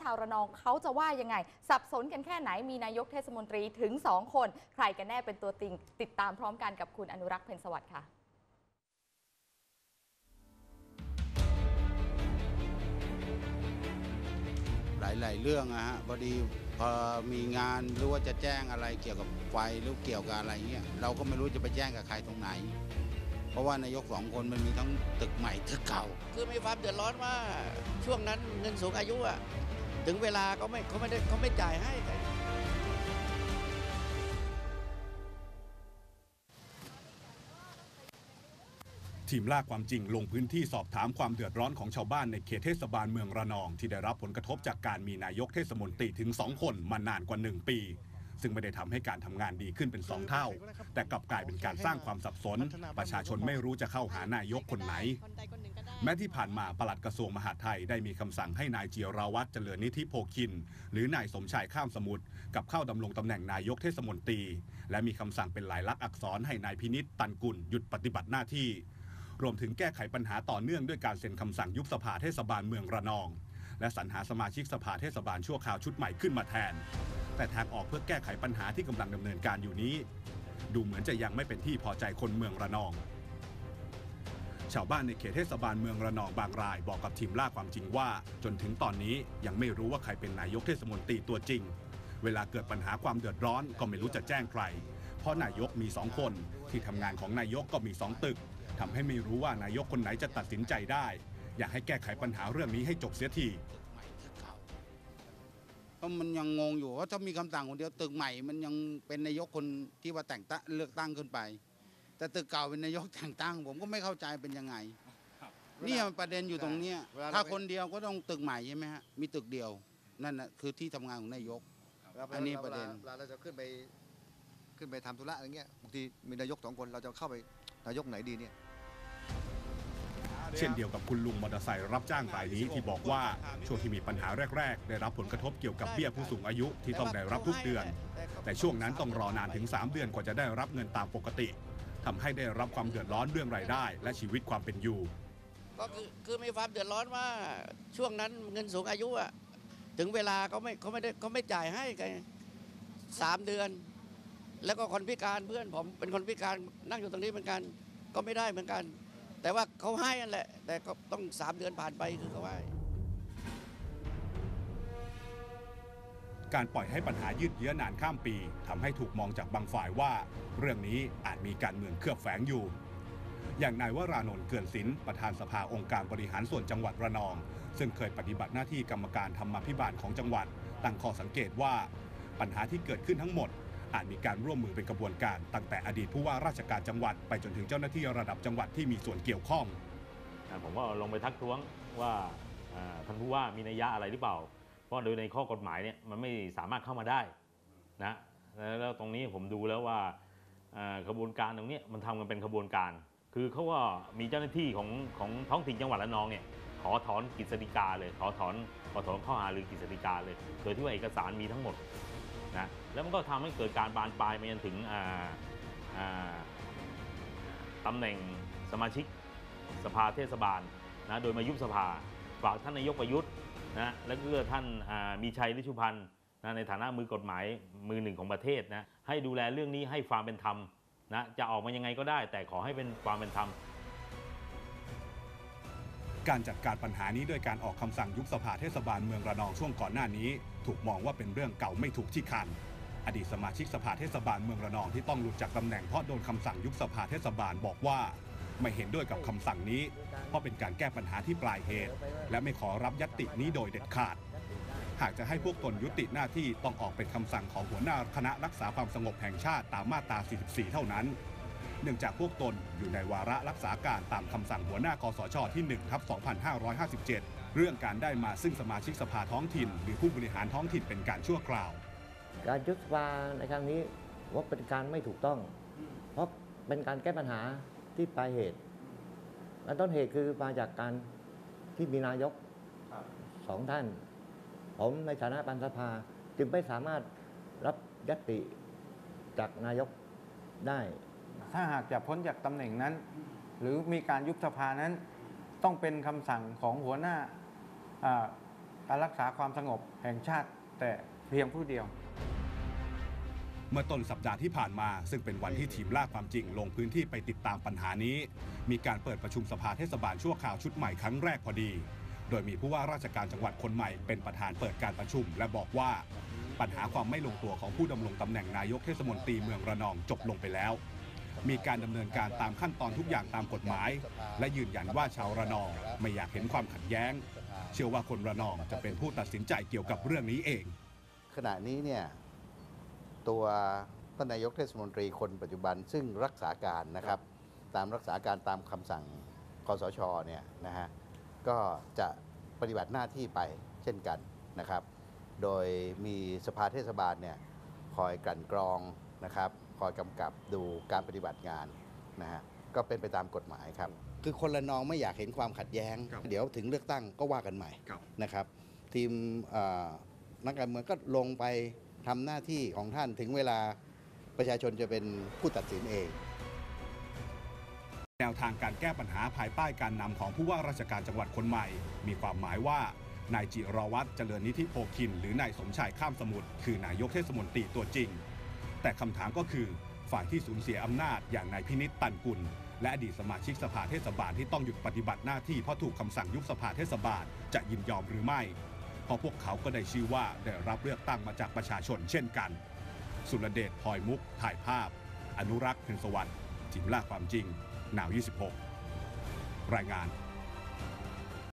ชาวระนองเขาจะว่ายังไง สับสนกันแค่ไหนมีนายกเทศมนตรีถึง 2 คน ใครกันแน่เป็นตัวจริงติดตามพร้อมกันกับคุณอนุรักษ์เพ็ญสวัสดิ์ค่ะหลาย ๆ เรื่องอะฮะพอดีพอมีงานหรือว่าจะแจ้งอะไรเกี่ยวกับไฟหรือเกี่ยวกับอะไรเงี้ยเราก็ไม่รู้จะไปแจ้งกับใครตรงไหน เพราะว่านายกสองคนมันมีทั้งตึกใหม่ตึกเก่า คือมีความเดือดร้อนว่าช่วงนั้นเงินสูงอายุอะ ถึงเวลาเขาไม่เขาไม่ได้เขาไม่จ่ายให้ทีมล่าความจริงลงพื้นที่สอบถามความเดือดร้อนของชาวบ้านในเขตเทศบาลเมืองระนอง ที่ได้รับผลกระทบจากการมีนายกเทศมนตรีถึง 2 คนมานานกว่า 1 ปี ซึ่งไม่ได้ทำให้การทำงานดีขึ้นเป็น 2 เท่า แต่กลับกลายเป็นการสร้างความสับสน ประชาชนไม่รู้จะเข้าหานายกคนไหน แม้ที่ผ่านมาปลัดกระทรวงมหาดไทยได้มีคำสั่งให้นายเจียราวัตรเจริญนิธิโพคิน หรือนายสมชายข้ามสมุทรกับเข้าดำรงตำแหน่งนายกเทศมนตรี และมีคำสั่งเป็นลายลักษณ์อักษรให้นายพินิษตันกุลหยุดปฏิบัติหน้าที่ รวมถึงแก้ไขปัญหาต่อเนื่องด้วยการเซ็นคำสั่งยุบสภาเทศบาลเมืองระนอง และสรรหาสมาชิกสภาเทศบาลชั่วคราวชุดใหม่ขึ้นมาแทน แต่ทางออกเพื่อแก้ไขปัญหาที่กำลังดำเนินการอยู่นี้ ดูเหมือนจะยังไม่เป็นที่พอใจคนเมืองระนอง ชาวบ้านในเขตเทศบาลเมืองระนองบางรายบอกกับทีมล่าความจริงว่า จนถึงตอนนี้ยังไม่รู้ว่าใครเป็นนายกเทศมนตรีตัวจริง เวลาเกิดปัญหาความเดือดร้อนก็ไม่รู้จะแจ้งใคร เพราะนายกมีสองคน ที่ทำงานของนายกก็มีสองตึกทำให้ไม่รู้ว่านายกคนไหนจะตัดสินใจได้ อยากให้แก้ไขปัญหาเรื่องนี้ให้จบเสียทีก็มันยังงงอยู่ว่าถ้ามีคำสั่งคนเดียวตึกใหม่ มันยังเป็นนายกคนที่ว่าแต่งตั้งเลือกตั้งขึ้นไป แต่ตึกเก่าเป็นนายกแต่งตั้ง ผมก็ไม่เข้าใจเป็นยังไงเนี่ยมันประเด็นอยู่ตรงเนี้ยเวลาเราถ้าไปคนเดียวก็ต้องตึกใหม่ใช่ไหมฮะมีตึกเดียวนั่นนะคือที่ทำงานของนายก อันนี้ประเด็น วลาเราจะขึ้นไปขึ้นไปทำธุระอะไรเงี้ยบางทีมีนายกสองคนเราจะเข้าไปนายกไหนดีเนี่ย เช่นเดียวกับคุณลุงมอเตอร์ไซค์รับจ้างรายนี้ที่บอกว่าช่วงที่มีปัญหาแรก ๆ ได้รับผลกระทบเกี่ยวกับเบี้ยผู้สูงอายุที่ต้องได้รับทุกเดือน แต่ช่วงนั้นต้องรอนานถึง 3 เดือนกว่าจะได้รับเงินตามปกติ ทำให้ได้รับความเดือดร้อนเรื่องรายได้ และชีวิตความเป็นอยู่ ก็คือคือมีความเดือดร้อนว่าช่วงนั้นเงินสูงอายุอะถึงเวลาเขาไม่เขาไม่ได้เขาไม่จ่ายให้ไงสามเดือน แล้วก็คนพิการเพื่อนผมเป็นคนพิการนั่งอยู่ตรงนี้เหมือนกัน ก็ไม่ได้เหมือนกัน แต่ว่าเขาให้นั่นแหละ แต่ก็ต้องสามเดือนผ่านไปคือเขาให้ การปล่อยให้ปัญหายืดเยื้อนานข้ามปีทำให้ถูกมองจากบางฝ่ายว่า เรื่องนี้อาจมีการเมืองเคลือบแฝงอยู่ อย่างนายวรานนท์เกือนศิลป์ประธานสภาองค์การบริหารส่วนจังหวัดระนอง ซึ่งเคยปฏิบัติหน้าที่กรรมการธรรมาภิบาลของจังหวัด ตั้งข้อสังเกตว่า ปัญหาที่เกิดขึ้นทั้งหมด อาจมีการร่วมมือเป็นกระบวนการ ตั้งแต่อดีตผู้ว่าราชการจังหวัดไปจนถึงเจ้าหน้าที่ระดับจังหวัดที่มีส่วนเกี่ยวข้องผมก็ลงไปทักท้วงว่าท่านผู้ว่ามีนัยยะอะไรหรือเปล่า เพราะโดยในข้อกฎหมายเนี่ยมันไม่สามารถเข้ามาได้นะแล้วตรงนี้ผมดูแล้วว่าอ่ากระบวนการตรงนี้มันทำกันเป็นขบวนการ คือเขาก็มีเจ้าหน้าที่ของของท้องถิ่นจังหวัดระนองเนี่ยขอถอนกฤษฎีกาเลยขอถอนขอถอนข้อหาหรือกฤษฎีกาเลยโดยที่ว่าเอกสารมีทั้งหมดนะแล้วมันก็ทำให้เกิดการบานปลายไปจนถึงอ่าอ่าตำแหน่งสมาชิกสภาเทศบาลนะโดยมายุบสภาฝากท่านนายกประยุทธ์ นะและก็ท่านมีชัยฤชุพันธ์นะในฐานะมือกฎหมายมือหนึ่งของประเทศนะให้ดูแลเรื่องนี้ให้ความเป็นธรรมนะจะออกมายังไงก็ได้ แต่ขอให้เป็นความเป็นธรรมการจัดการปัญหานี้ด้วยการออกคำสั่งยุบสภาเทศบาลเมืองระนองช่วงก่อนหน้านี้ ถูกมองว่าเป็นเรื่องเก่าไม่ถูกที่คัน อดีตสมาชิกสภาเทศบาลเมืองระนองที่ต้องหลุดจากตำแหน่งเพราะโดนคำสั่งยุบสภาเทศบาลบอกว่า ไม่เห็นด้วยกับคำสั่งนี้ เพราะเป็นการแก้ปัญหาที่ปลายเหตุ และไม่ขอรับยัตตินี้โดยเด็ดขาด หากจะให้พวกตนยุติหน้าที่ต้องออกเป็นคำสั่งของหัวหน้าคณะรักษาความสงบแห่งชาติตามมาตรา 44 เท่านั้น เนื่องจากพวกตนอยู่ในวาระรักษาการตามคำสั่งหัวหน้าคอสชที่1ทับ2557 เรื่องการได้มาซึ่งสมาชิกสภาท้องถิ่น หรือผู้บริหารท้องถิ่นเป็นการชั่วคราว การยุบสภาในครั้งนี้ว่าเป็นการไม่ถูกต้อง เพราะเป็นการแก้ปัญหา ที่ปลายเหตุและต้นเหตุคือมาจากการที่มีนายกสองท่าน ผมในฐานะประธานสภาจึงไม่สามารถรับยตติจากนายกได้ ถ้าหากจะพ้นจากตำแหน่งนั้น หรือมีการยุบสภานั้น ต้องเป็นคำสั่งของหัวหน้าอ่าการรักษาความสงบแห่งชาติแต่เพียงผู้เดียว เมื่อต้นสัปดาห์ที่ผ่านมา ซึ่งเป็นวันที่ทีมล่าความจริงลงพื้นที่ไปติดตามปัญหานี้ มีการเปิดประชุมสภาเทศบาลชั่วคราวชุดใหม่ครั้งแรกพอดี โดยมีผู้ว่าราชการจังหวัดคนใหม่เป็นประธานเปิดการประชุม และบอกว่า ปัญหาความไม่ลงตัวของผู้ดำรงตำแหน่งนายกเทศมนตรีเมืองระนองจบลงไปแล้ว มีการดำเนินการตามขั้นตอนทุกอย่างตามกฎหมาย และยืนยันว่าชาวระนองไม่อยากเห็นความขัดแย้ง เชื่อว่าคนระนองจะเป็นผู้ตัดสินใจเกี่ยวกับเรื่องนี้เอง ขณะนี้เนี่ย ตัวท่านนายกเทศมนตรีคนปัจจุบันซึ่งรักษาการนะครับ ตามรักษาการตามคำสั่งคอสชเนี่ยนะฮะก็จะปฏิบัติหน้าที่ไปเช่นกันนะครับ โดยมีสภาเทศบาลเนี่ยคอยกลั่นกรองนะครับคอยกำกับดูการปฏิบัติงานนะฮะก็เป็นไปตามกฎหมายครับ คือคนละนองไม่อยากเห็นความขัดแย้ง เดี๋ยวถึงเลือกตั้งก็ว่ากันใหม่นะครับ ทีมเอ่อนักการเมืองก็ลงไป ทำหน้าที่ของท่านถึงเวลาประชาชนจะเป็นผู้ตัดสินเอง แนวทางการแก้ปัญหาภายใต้การนำของผู้ว่าราชการจังหวัดคนใหม่ มีความหมายว่านายจิรวัตรเจริญนิธิโพคิน หรือนายสมชายข้ามสมุทรคือนายกเทศมนตรีตัวจริง แต่คำถามก็คือฝ่ายที่สูญเสียอำนาจอย่างนายพินิษตันกุล และอดีตสมาชิกสภาเทศบาลที่ต้องหยุดปฏิบัติหน้าที่เพราะถูกคำสั่งยุบสภาเทศบาลจะยินยอมหรือไม่ ราะพวกเขาก็ได้ชื่อว่าได้รับเลือกตั้งมาจากประชาชนเช่นกัน สุรเดชพลอยมุก ถ่ายภาพ อนุรักษ์เพ็ญสวัสดิ์จิมล่าความจริงหนาว 26 รายงาน